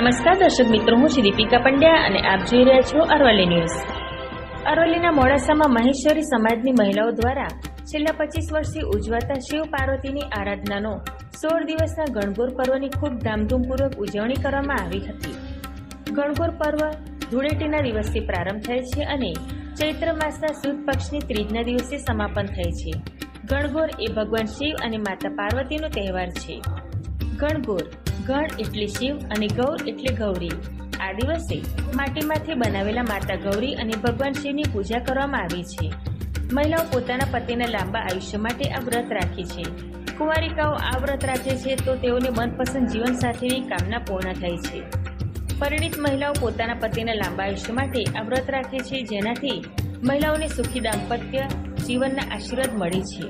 નમસ્કાર, દર્શક મિત્રો, હું શ્રી દીપિકા પંડ્યા અને આપ જોઈ રહ્યા છો અરવલ્લી ન્યૂઝ. અરવલ્લીના મોડાસામાં મહેશ્વરી સમાજની મહિલાઓ દ્વારા છેલ્લા પચીસ વર્ષથી ઉજવાતા શિવ પાર્વતીની આરાધનાનો સોળ દિવસના ગણગોર પર્વની ખૂબ ધામધૂમપૂર્વક ઉજવણી કરવામાં આવી હતી. ગણગોર પર્વ ધૂળેટીના દિવસથી પ્રારંભ થાય છે અને ચૈત્ર માસના સુદ પક્ષની ત્રીજના દિવસે સમાપન થાય છે. ગણગોર એ ભગવાન શિવ અને માતા પાર્વતીનો તહેવાર છે. ગણગોર ગણ એટલે શિવ અને ગૌર એટલે ગૌરી. આ દિવસે માટીમાંથી બનાવેલા માતા ગૌરી અને ભગવાન શિવની પૂજા કરવામાં આવી છે. મહિલાઓ પોતાના પતિના લાંબા આયુષ્ય માટે આ વ્રત રાખે છે. કુંવારિકાઓ આ વ્રત રાખે છે તો તેઓને મનપસંદ જીવન સાથેની કામના પૂર્ણ થાય છે. પરિણીત મહિલાઓ પોતાના પતિના લાંબા આયુષ્ય માટે આ વ્રત રાખે છે, જેનાથી મહિલાઓને સુખી દાંપત્ય જીવનના આશીર્વાદ મળે છે.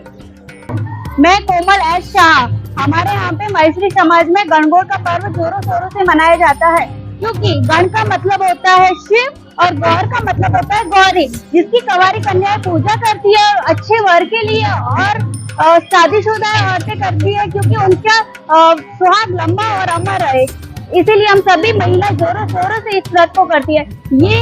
મેં કોમલ એસ શાહ हमारे यहाँ पे मैसरी समाज में गणगौर का पर्व जोरों शोरों से मनाया जाता है। क्योंकि गण का मतलब होता है शिव और गौर का मतलब होता है गौरी, जिसकी कवारी कन्या पूजा करती है और अच्छे वर के लिए और शादीशुदा औरतें करती है क्योंकि उनका सुहाग लंबा और अमर रहे। इसीलिए हम सभी महिला जोरों शोरों से इस व्रत को करती है ये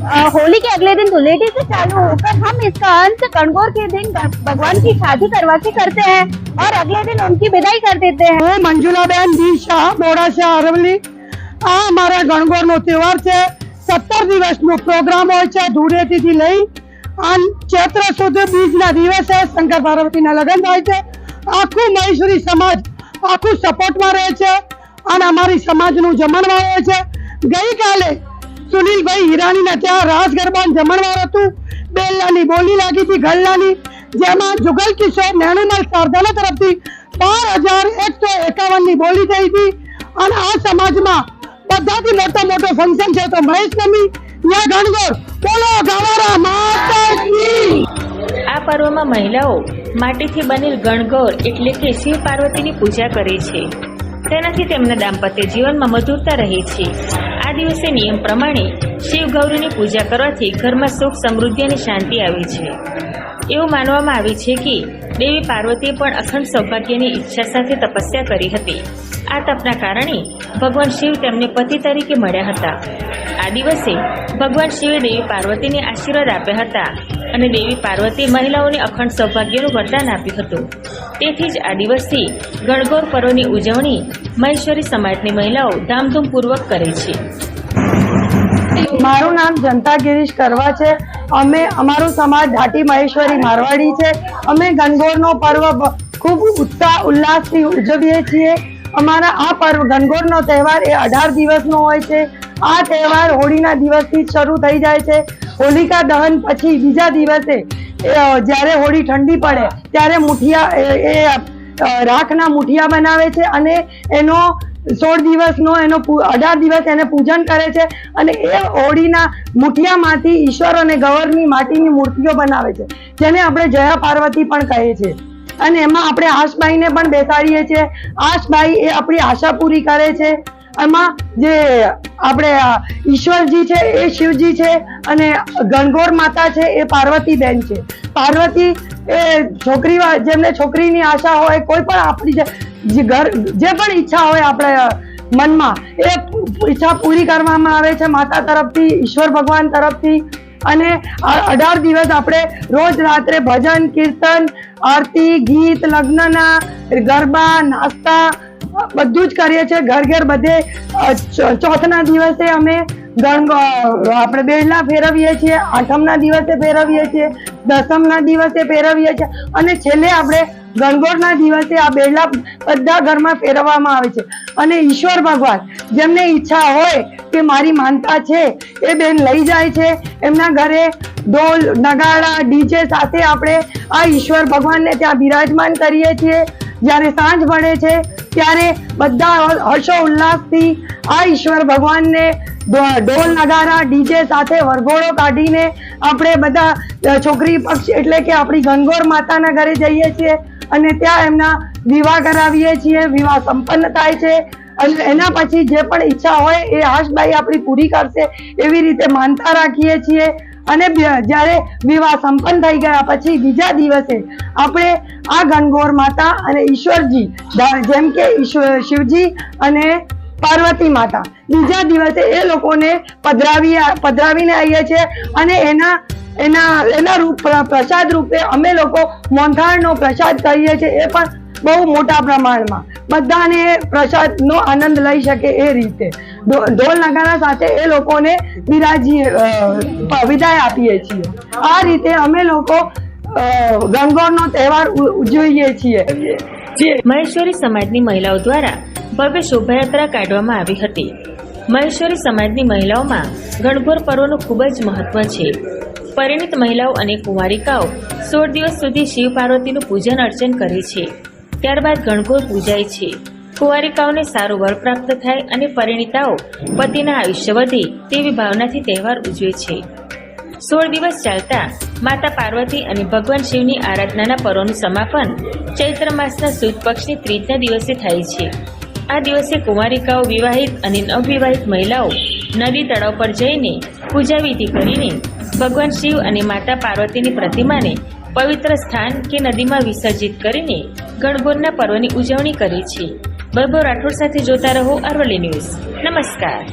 अ, होली के अगले दिन धुलेटी से चालू होकर हम इसका अंत गणगौर के दिन ग- भगवान की शादी करवा के करते हैं और अगले दिन उनकी विदाई कर देते हैं હું મંજુલાબેન ડી શાહ મોડાસા અરવલ્લી આ અમારા ગણગોરનો તહેવાર છે સત્તર દિવસનો પ્રોગ્રામ હોય છે ધૂળેટીથી લઈ અને ચૈત્ર સુદ બીજના દિવસે શંકર પાર્વતીના લગ્ન થાય છે આખું મહેશ્વરી સમાજ આખું સપોર્ટમાં રહે છે અને અમારી સમાજનું જમણવાર હોય છે. ગઈકાલે સુનિલભાઈ હીરાણીના ત્યાં રાસ ગરબાનું જમણવાર હતું. બેલાની બોલી લાગી હતી ગલ્લાની, જેમાં જુગલ કિશોર નેણુમલ શારદાના તરફથી બાર હજાર એકસો એકાવનની બોલી થઈ હતી. અને આ સમાજમાં બધાથી મોટો મોટો ફંક્શન છે તો મહેશ નમી યા ગણગોર, બોલો ગવારા માતાજી! આ પર્વમાં મહિલાઓ માટીથી બનેલ ગણગોર એટલે કે શિવ પાર્વતીની પૂજા કરે છે. તેનાથી તેમના દાંપત્ય જીવનમાં મધુરતા રહે છે. આ દિવસે નિયમ પ્રમાણે શિવ ગૌરીની પૂજા કરવાથી ઘરમાં સુખ, સમૃદ્ધિ અને શાંતિ આવે છે. એવું માનવામાં આવે છે કે દેવી પાર્વતીએ પણ અખંડ સૌભાગ્યની ઈચ્છા સાથે તપસ્યા કરી હતી. આ તપના કારણે ભગવાન શિવ તેમને પતિ તરીકે મળ્યા હતા. આ દિવસે ભગવાન શિવે દેવી પાર્વતીને આશીર્વાદ આપ્યા હતા. અને દેવી પાર્વતી મહિલાઓને અખંડ સૌભાગ્યનું વરદાન આપ્યું હતું. તેથી જ આ દિવસથી ગણગોર પર્વની ઉજવણી મહેશ્વરી સમાજની મહિલાઓ ધામધૂમપૂર્વક કરે છે. મારું નામ જનતા ગિરીશ કરવા છે. અમે, અમારું સમાજ ઢાટી મહેશ્વરી મારવાડી છે. અમે ગણગોરનો પર્વ ખૂબ ઉત્સાહ, ઉલ્લાસથી ઉજવીએ છીએ. અમારા આ પર્વ, ગણગોરનો તહેવાર એ અઢાર દિવસનો હોય છે. આ તહેવાર હોળીના દિવસથી શરૂ થઈ જાય છે. હોલિકા દહન પછી બીજા દિવસે જ્યારે હોળી ઠંડી પડે ત્યારે મુઠિયા એ, રાખના મુઠિયા બનાવે છે અને એનો સોળ દિવસનો એનો અઢાર દિવસ એને પૂજન કરે છે અને એ હોળીના મુઠિયામાંથી ઈશ્વર અને ગવરની માટીની મૂર્તિઓ બનાવે છે જેને આપણે જયા પાર્વતી પણ કહે છે. અને એમાં આપણે આશબાઈને પણ બેસાડીએ છીએ. આશબાઈ એ આપણી આશા પૂરી કરે છે. એમાં જે આપણે ઈશ્વરજી છે, એ શિવજી છે અને ગણગોર માતા છે, એ પાર્વતીબેન છે. પાર્વતી એ છોકરી જેમને છોકરીની આશા હોય, કોઈ પણ આપણી જે ઘર, જે પણ ઈચ્છા હોય આપણે મનમાં, એ ઈચ્છા પૂરી કરવામાં આવે છે માતા તરફથી, ઈશ્વર ભગવાન તરફથી. અને અઢાર દિવસ આપણે રોજ રાત્રે ભજન, કીર્તન, આરતી, ગીત, લગ્નના, ગરબા, નાસ્તા બધું જ કરીએ છીએ. ઘર ઘર બધે ચોથના દિવસે અમે ગણ આપણે બેડલા ફેરવીએ છીએ. આઠમના દિવસે ફેરવીએ છીએ. દસમના દિવસે ફેરવીએ છીએ. અને છેલ્લે આપણે ગણગોરના દિવસે આ બેડલા બધા ઘરમાં ફેરવવામાં આવે છે. અને ઈશ્વર ભગવાન, જેમને ઈચ્છા હોય કે મારી માનતા છે, એ બેન લઈ જાય છે. એમના ઘરે ઢોલ, નગાડા, ડીજે સાથે આપણે આ ઈશ્વર ભગવાનને ત્યાં બિરાજમાન કરીએ છીએ. જ્યારે સાંજ પડે છે, ત્યારે બધા હર્ષો ઉલ્લાસથી આ ઈશ્વર ભગવાનને ઢોલ નગારા, ડીજે સાથે વરઘોડો કાઢીને આપણે બધા છોકરી પક્ષ એટલે કે આપણી ગંગોર માતાના ઘરે જઈએ છીએ અને ત્યાં એમના વિવાહ કરાવીએ છીએ, વિવાહ સંપન્ન થાય છે અને એના પછી જે પણ ઈચ્છા હોય એ આશબાઈ આપણી પૂરી કરશે એવી રીતે માનતા રાખીએ છીએ. અને જ્યારે વિવાહ સંપન્ન થઈ ગયા પછી બીજા દિવસે આપણે આ ગણગોર માતા અને ઈશ્વરજી જેમ કે શિવજી અને પાર્વતી માતા, બીજા દિવસે એ લોકોને પધરાવી પધરાવીને આવીએ છીએ અને એના એના એના રૂપ પ્રસાદ રૂપે અમે લોકો મોંથાળનો પ્રસાદ કરીએ છીએ, એ પણ બહુ મોટા પ્રમાણમાં. બધાને પ્રસાદનો આનંદ લઈ શકે એ રીતે. ઢોલ નગારા સાથે એ લોકોને બિરાજી વિદાય આપીએ છીએ. આ રીતે અમે લોકો ગણગોરનો તહેવાર ઉજવીએ છીએ. મહેશ્વરી સમાજની મહિલાઓ દ્વારા ભવ્ય શોભાયાત્રા કાઢવામાં આવી હતી. મહેશ્વરી સમાજની મહિલાઓમાં ગણગોર પર્વનું ખૂબ જ મહત્વ છે. પરિણિત મહિલાઓ અને કુંવારિકાઓ સોળ દિવસ સુધી શિવ પાર્વતીનું પૂજન અર્ચન કરે છે. ત્યારબાદ ગણગોર પૂજાય છે. કુંવારિકાઓને સારું વર પ્રાપ્ત થાય અને પરિણીતાઓ પતિના આયુષ્ય વધે તેવી ભાવનાથી તહેવાર ઉજવે છે. સોળ દિવસ ચાલતા માતા પાર્વતી અને ભગવાન શિવની આરાધનાના પર્વનું સમાપન ચૈત્ર માસના સુદ પક્ષની ત્રીજના દિવસે થાય છે. આ દિવસે કુમારિકાઓ વિવાહિત અને નવવિવાહિત મહિલાઓ નદી તળાવ પર જઈને પૂજાવિધિ કરીને ભગવાન શિવ અને માતા પાર્વતીની પ્રતિમાને પવિત્ર સ્થાન કે નદીમાં વિસર્જિત કરીને ગણગોરના પર્વની ઉજવણી કરે છે. વૈભવ રાઠોડ સાથે જોતા રહો અરવલ્લી ન્યૂઝ. નમસ્કાર.